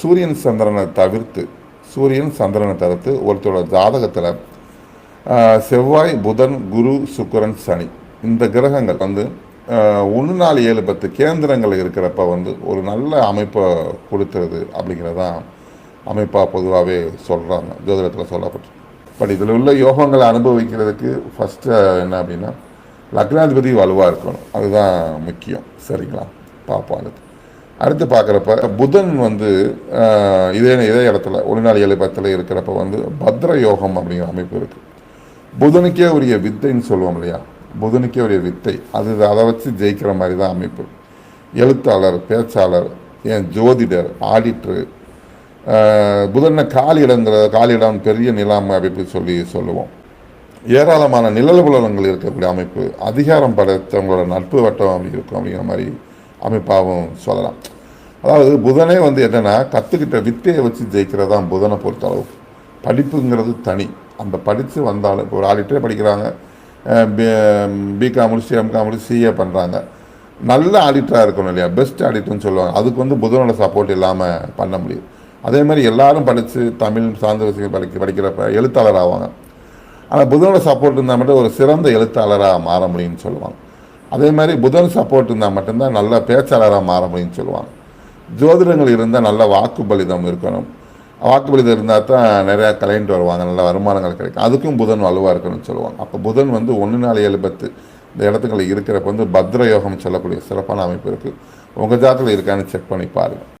சூரியன் சந்திரனை தவிர்த்து சூரியன் சந்திரனை தவிர்த்து ஒருத்தரோட ஜாதகத்தில் செவ்வாய் புதன் குரு சுக்கரன் சனி. இந்த கிரகங்கள் வந்து ஒன்று நாலு ஏழு பத்து கேந்திரங்கள் இருக்கிறப்ப வந்து ஒரு நல்ல அமைப்பை கொடுத்துருது அப்படிங்கிறதான் அமைப்பாக பொதுவாகவே சொல்கிறாங்க ஜோதிடத்தில் சொல்லப்பட்டு. பட் இதில் உள்ள யோகங்களை அனுபவிக்கிறதுக்கு ஃபஸ்ட்டு என்ன அப்படின்னா லக்னாதிபதி வலுவாக இருக்கணும். அதுதான் முக்கியம். சரிங்களா? பார்ப்போம் அடுத்து. அடுத்து பார்க்குறப்ப புதன் வந்து இதே இதே இடத்துல ஒரு ஏழு பத்தில் இருக்கிறப்ப வந்து பத்ர யோகம் அப்படிங்கிற அமைப்பு இருக்குது புதனுக்கே உரிய வித்தைன்னு சொல்லுவோம் இல்லையா? புதனுக்கே உரிய வித்தை. அது அதை வச்சு ஜெயிக்கிற மாதிரி தான் அமைப்பு. எழுத்தாளர் பேச்சாளர் ஏன் ஜோதிடர் ஆடிட்ரு புதனை காலிடங்கிற காலிடம் பெரிய நிலாம் அமைப்பு சொல்லி சொல்லுவோம். ஏராளமான நிழல் புலங்கள் இருக்கக்கூடிய அமைப்பு அதிகாரம் படைத்தவங்களோட நட்பு வட்டம் அப்படி இருக்கும் அப்படிங்கிற மாதிரி அமைப்பாகவும் சொல்லலாம். அதாவது புதனே வந்து என்னென்னா கற்றுக்கிட்ட வித்தையை வச்சு ஜெயிக்கிறது தான் புதனை பொறுத்தளவு. படிப்புங்கிறது தனி. அந்த படித்து வந்தாலும் இப்போ ஒரு ஆடிட்டரே படிக்கிறாங்க பிகாம் முடிச்சு எம்காம் முடிச்சு சிஏ பண்ணுறாங்க நல்ல ஆடிட்டராக இருக்கணும் இல்லையா? பெஸ்ட் ஆடிட்டர்னு சொல்லுவாங்க. அதுக்கு வந்து புதனோட சப்போர்ட் இல்லாமல் பண்ண முடியும். அதே மாதிரி எல்லாரும் படித்து தமிழ் சார்ந்த விஷயம் படிக்க படிக்கிறப்ப எழுத்தாளர் ஆவாங்க. ஆனால் புதனோட சப்போர்ட் இருந்தால் மட்டும் ஒரு சிறந்த எழுத்தாளராக மாற முடியும்னு சொல்லுவாங்க. அதே மாதிரி புதன் சப்போர்ட் இருந்தால் மட்டும்தான் நல்ல பேச்சாளராக மாற முடியும்னு சொல்லுவாங்க. ஜோதிடங்கள் இருந்தால் நல்ல வாக்குபலிதம் இருக்கணும். வாக்குபலிதம் இருந்தால் தான் நிறையா கலைஞர் வருவாங்க நல்ல வருமானங்கள் கிடைக்கும். அதுக்கும் புதன் வலுவாக இருக்கணும்னு சொல்லுவாங்க. அப்போ புதன் வந்து ஒன்று நாலு ஏழு பத்து இந்த இடத்துக்கள் இருக்கிறப்ப வந்து பத்ர யோகம் சொல்லக்கூடிய சிறப்பான அமைப்பு இருக்குது உங்கள் ஜாதத்தில் இருக்கான்னு செக் பண்ணி பாருங்கள்